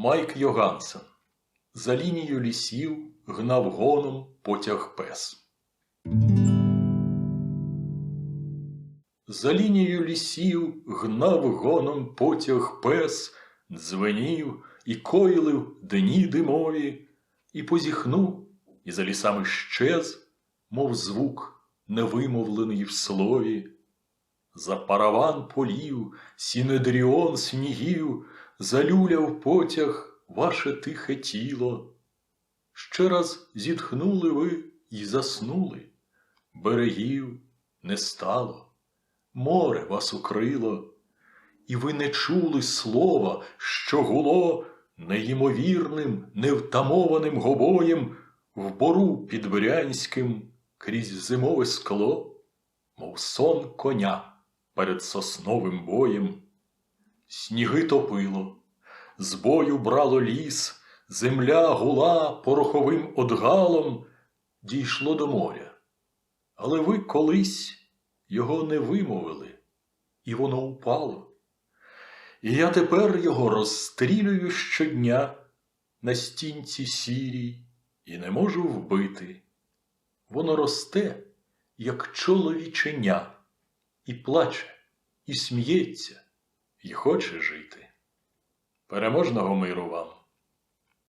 Майк Йогансен За лінію лісів гнав гоном потяг пес. За лінію лісів гнав гоном потяг пес, дзвенів і коїлив дні димові, і позіхнув, і за лісами щез, мов звук, невимовлений в слові. За параван полів, сінедріон снігів, залюляв потяг ваше тихе тіло. Ще раз зітхнули ви й заснули, берегів не стало, море вас укрило, і ви не чули слова, що гуло неймовірним, невтамованим гобоєм в бору під Брянським крізь зимове скло, мов сон коня перед сосновим боєм. Сніги топило, з бою брало ліс, земля гула пороховим одгалом, дійшло до моря. Але ви колись його не вимовили, і воно упало. І я тепер його розстрілюю щодня на стінці сірій і не можу вбити. Воно росте, як чоловіченя, і плаче, і сміється, і хоче жити. Переможного миру вам!